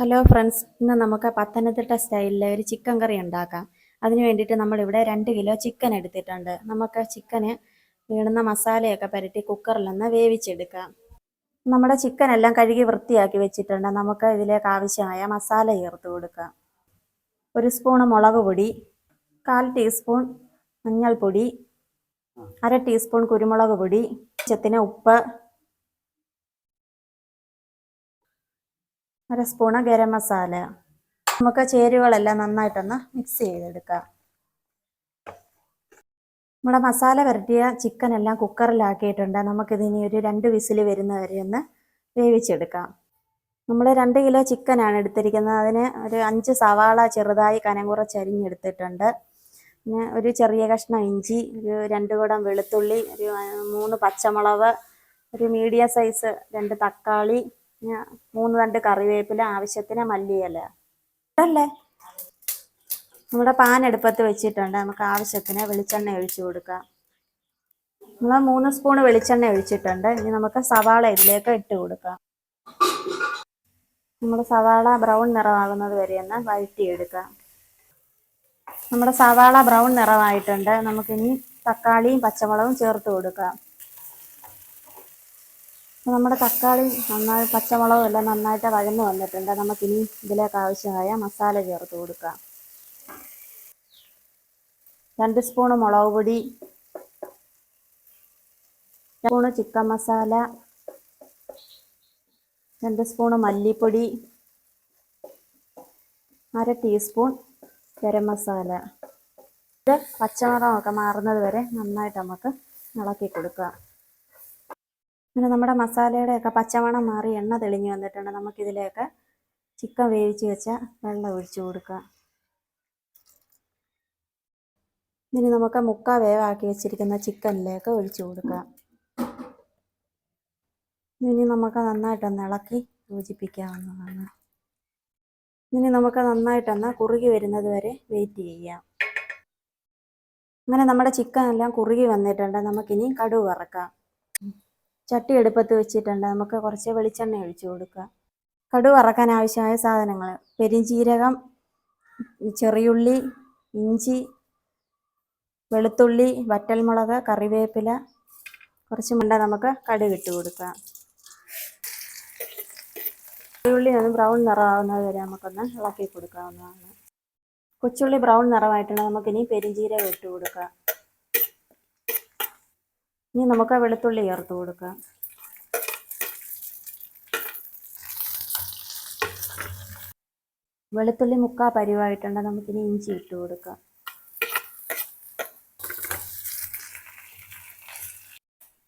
Hello friends ഇന്ന് നമുക്ക് പത്തനംതിട്ട സ്റ്റൈലിലെ ഒരു ചിക്കൻ കറി ഉണ്ടാക്കാം. അതിന് വേണ്ടിയിട്ട് നമ്മളിവിടെ രണ്ട് കിലോ ചിക്കൻ എടുത്തിട്ടുണ്ട്. നമുക്ക് ചിക്കന് വീണുന്ന മസാലയൊക്കെ പുരട്ടി കുക്കറിലൊന്ന് വേവിച്ചെടുക്കാം. നമ്മുടെ ചിക്കൻ എല്ലാം കഴുകി വൃത്തിയാക്കി വെച്ചിട്ടുണ്ട്. നമുക്ക് ഇതിലേക്ക് ആവശ്യമായ മസാല ചേർത്ത് കൊടുക്കാം. ഒരു സ്പൂണ് മുളക് പൊടി കാൽ ടീസ്പൂൺ മഞ്ഞൾപ്പൊടി അര ടീസ്പൂൺ കുരുമുളക് പൊടി ചെത്തിന് ഉപ്പ് അര സ്പൂണ് ഗരം മസാല. നമുക്ക് ചേരുവകളെല്ലാം നന്നായിട്ടൊന്ന് മിക്സ് ചെയ്തെടുക്കാം. നമ്മുടെ മസാല വരട്ടിയ ചിക്കൻ എല്ലാം കുക്കറിലാക്കിയിട്ടുണ്ട് നമുക്കിതിനി ഒരു രണ്ട് വിസിൽ വരുന്ന വരെ ഒന്ന് വേവിച്ചെടുക്കാം. നമ്മൾ രണ്ട് കിലോ ചിക്കനാണ് എടുത്തിരിക്കുന്നത്. അതിന് ഒരു അഞ്ച് സവാള ചെറുതായി കനം കുറച്ച് അരിഞ്ഞെടുത്തിട്ടുണ്ട്. പിന്നെ ഒരു ചെറിയ കഷ്ണം ഇഞ്ചി ഒരു രണ്ട് കുടം വെളുത്തുള്ളി ഒരു മൂന്ന് പച്ചമുളക് ഒരു മീഡിയം സൈസ് രണ്ട് തക്കാളി മൂന്ന് രണ്ട് കറിവേപ്പില ആവശ്യത്തിന് മല്ലിയില. അല്ലേ നമ്മുടെ പാൻ എടുപ്പത്ത് വെച്ചിട്ടുണ്ട്. നമുക്ക് ആവശ്യത്തിന് വെളിച്ചെണ്ണ ഒഴിച്ചു കൊടുക്കാം. നമ്മൾ മൂന്ന് സ്പൂൺ വെളിച്ചെണ്ണ ഒഴിച്ചിട്ടുണ്ട്. ഇനി നമുക്ക് സവാള ഇതിലേക്ക് ഇട്ട് കൊടുക്കാം. നമ്മുടെ സവാള ബ്രൗൺ നിറമാകുന്നത് വരെ ഒന്ന് വഴറ്റിയെടുക്കാം. നമ്മുടെ സവാള ബ്രൗൺ നിറമായിട്ടുണ്ട്. നമുക്കിനി തക്കാളിയും പച്ചമുളകും ചേർത്ത് കൊടുക്കാം. നമ്മുടെ തക്കാളി നന്നായി പച്ചമുളകും എല്ലാം നന്നായിട്ട് വഴന്നു വന്നിട്ടുണ്ട്. നമുക്ക് ഇനി ഇതിലേക്ക് ആവശ്യമായ മസാല ചേർത്ത് കൊടുക്കാം. രണ്ട് സ്പൂണ് മുളക് പൊടി സ്പൂണ് ചിക്കൻ മസാല രണ്ട് സ്പൂണ് മല്ലിപ്പൊടി അര ടീസ്പൂൺ ഗരം മസാല. ഇത് പച്ചമുളകൊക്കെ മാറുന്നത് വരെ നന്നായിട്ട് നമുക്ക് ഇളക്കി കൊടുക്കുക പിന്നെ നമ്മുടെ മസാലയുടെയൊക്കെ പച്ചമണം മാറി എണ്ണ തെളിഞ്ഞു വന്നിട്ടുണ്ട്. നമുക്കിതിലേക്ക് ചിക്കൻ വേവിച്ച് വെച്ച വെള്ളം ഒഴിച്ചു കൊടുക്കുക ഇനി നമുക്ക് മുക്ക വേവാക്കി വെച്ചിരിക്കുന്ന ചിക്കനിലേക്ക് ഒഴിച്ചു കൊടുക്കാം. ഇനി നമുക്ക് നന്നായിട്ടൊന്ന് ഇളക്കി യോജിപ്പിക്കാവുന്നതാണ്. ഇനി നമുക്ക് നന്നായിട്ടൊന്ന് കുറുകി വരുന്നത് വരെ വെയിറ്റ് ചെയ്യാം. അങ്ങനെ നമ്മുടെ ചിക്കൻ എല്ലാം കുറുകി വന്നിട്ടുണ്ട്. നമുക്കിനി കടുവ് വറക്കാം. ചട്ടി എടുപ്പത്ത് വെച്ചിട്ടുണ്ട്. നമുക്ക് കുറച്ച് വെളിച്ചെണ്ണ ഒഴിച്ചു കൊടുക്കുക. കടു വറക്കാൻ ആവശ്യമായ സാധനങ്ങൾ. പെരിഞ്ചീരകം ചെറിയുള്ളി ഇഞ്ചി വെളുത്തുള്ളി വറ്റൽമുളക് കറിവേപ്പില കുറച്ച് മുണ്ട നമുക്ക് കടുക് ഇട്ട് കൊടുക്കാം. ചെറിയുള്ളി ഒന്ന് ബ്രൗൺ നിറമാവുന്നത് വരെ നമുക്കൊന്ന് ഇളക്കി കൊടുക്കാവുന്നതാണ്. കൊച്ചുള്ളി ബ്രൗൺ നിറമായിട്ടുണ്ട്. നമുക്കിനി പെരിഞ്ചീരകം ഇട്ട് കൊടുക്കാം. ഇനി നമുക്ക് വെളുത്തുള്ളി ചേർത്ത് കൊടുക്കാം. വെളുത്തുള്ളി മുക്കാ പരിവായിട്ടുണ്ട്. നമുക്കിനി ഇഞ്ചി ഇട്ട് കൊടുക്കാം.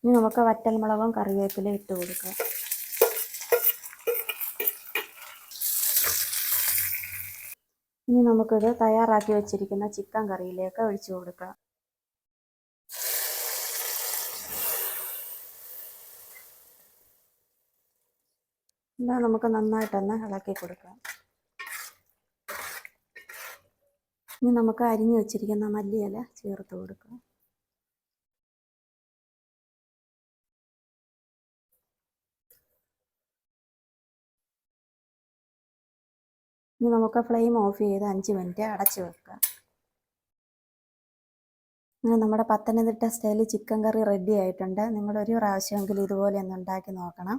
ഇനി നമുക്ക് വറ്റൽമുളകും കറിവേപ്പില ഇട്ട് കൊടുക്കാം. ഇനി നമുക്കിത് തയ്യാറാക്കി വെച്ചിരിക്കുന്ന ചിക്കൻ കറിയിലേക്ക് ഒഴിച്ചു കൊടുക്കാം. ഇത് നമുക്ക് നന്നായിട്ടൊന്ന് ഇളക്കി കൊടുക്കാം. ഇനി നമുക്ക് അരിഞ്ഞു വെച്ചിരിക്കുന്ന മല്ലിയില ചേർത്ത് കൊടുക്കാം. ഇനി നമുക്ക് ഫ്ലെയിം ഓഫ് ചെയ്ത് അഞ്ച് മിനിറ്റ് അടച്ചു വെക്കാം. ഇനി നമ്മുടെ പത്തനംതിട്ട സ്റ്റൈലിൽ ചിക്കൻ കറി റെഡി ആയിട്ടുണ്ട്. നിങ്ങളൊരു പ്രാവശ്യമെങ്കിലും ഇതുപോലെ ഒന്ന് ഉണ്ടാക്കി നോക്കണം.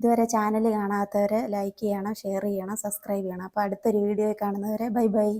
ഇതുവരെ ചാനൽ കാണാത്തവരെ ലൈക്ക് ചെയ്യണം ഷെയർ ചെയ്യണം സബ്സ്ക്രൈബ് ചെയ്യണം. അപ്പോൾ അടുത്തൊരു വീഡിയോ കാണുന്നവരെ ബൈ ബൈ